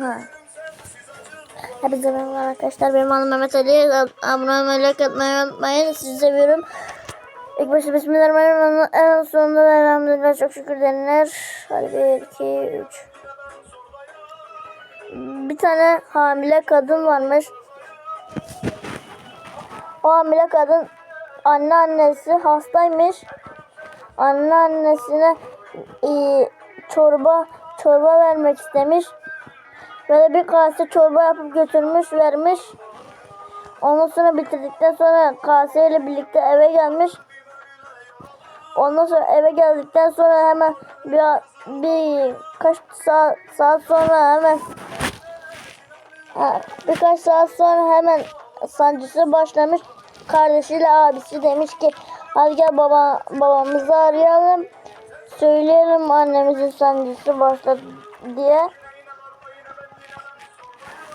Ha. Hepinize merhaba arkadaşlar. Benim adım Mehmet Ali. Abone olmayı, like atmayı unutmayın. Sizi seviyorum. İlk başta Bismillahirrahmanirrahim. En sonunda da elhamdülillah çok şükür denilir. Hadi 1, 2, 3. Bir tane hamile kadın varmış. O hamile kadın anneannesi hastaymış. Anneannesine e, çorba çorba vermek istemiş. Böyle bir kase çorba yapıp götürmüş vermiş. Ondan sonra bitirdikten sonra kaseyle birlikte eve gelmiş. Ondan sonra eve geldikten sonra hemen bir, bir kaç saat, saat sonra hemen birkaç saat sonra hemen sancısı başlamış. Kardeşiyle abisi demiş ki hadi gel baba, babamızı arayalım. Söyleyelim annemizin sancısı başladı diye.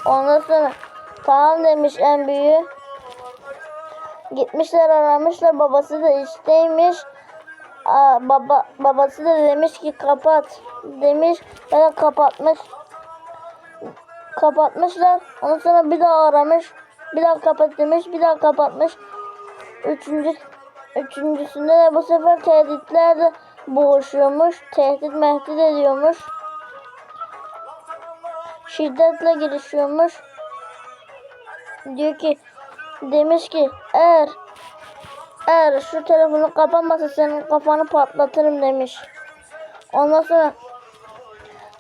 Ondan sonra tamam demiş en büyüğü. Gitmişler aramışlar babası da işteymiş. Aa, baba babası da demiş ki kapat demiş. Ben kapatmış. Kapatmışlar. Ondan sonra bir daha aramış. Bir daha kapat demiş. Bir daha kapatmış. Üçüncü üçüncüsünde de bu sefer tehditlerle boğuşuyormuş. Tehdit mehdit ediyormuş. Şiddetle girişiyormuş. Diyor ki demiş ki eğer eğer şu telefonu kapanmasa senin kafanı patlatırım demiş. Ondan sonra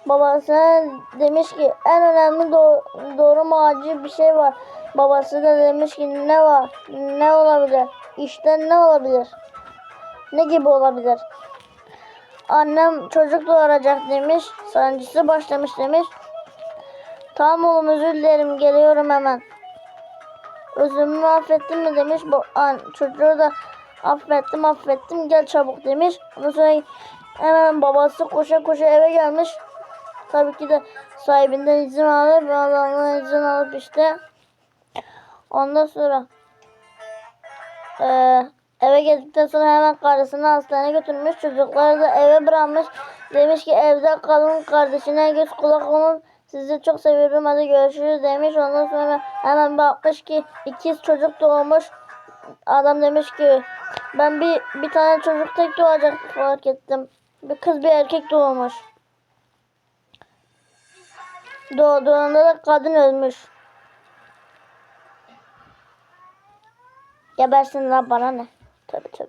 babasına demiş ki en önemli doğ doğru mu acil bir şey var. Babası da demiş ki ne var? Ne olabilir? İşte ne olabilir? Ne gibi olabilir? Annem çocuk doğuracak demiş. Sancısı başlamış demiş. Tamam oğlum özür dilerim geliyorum hemen. Özümü affettin mi demiş. Bu an, çocuğu da affettim affettim gel çabuk demiş. Ondan sonra hemen babası koşa koşa eve gelmiş. Tabii ki de sahibinden izin alıp adamdan izin alıp işte. Ondan sonra eee eve geldikten sonra hemen karısını hastaneye götürmüş. Çocukları da eve bırakmış. Demiş ki evde kalın kardeşine göz kulak olun. Sizi çok seviyorum hadi görüşürüz demiş. Ondan sonra hemen bakmış ki ikiz çocuk doğmuş. Adam demiş ki ben bir bir tane çocuk tek doğacak fark ettim. Bir kız bir erkek doğmuş. Doğduğunda da kadın ölmüş. Gebersin lan bana ne? Tabii tabii.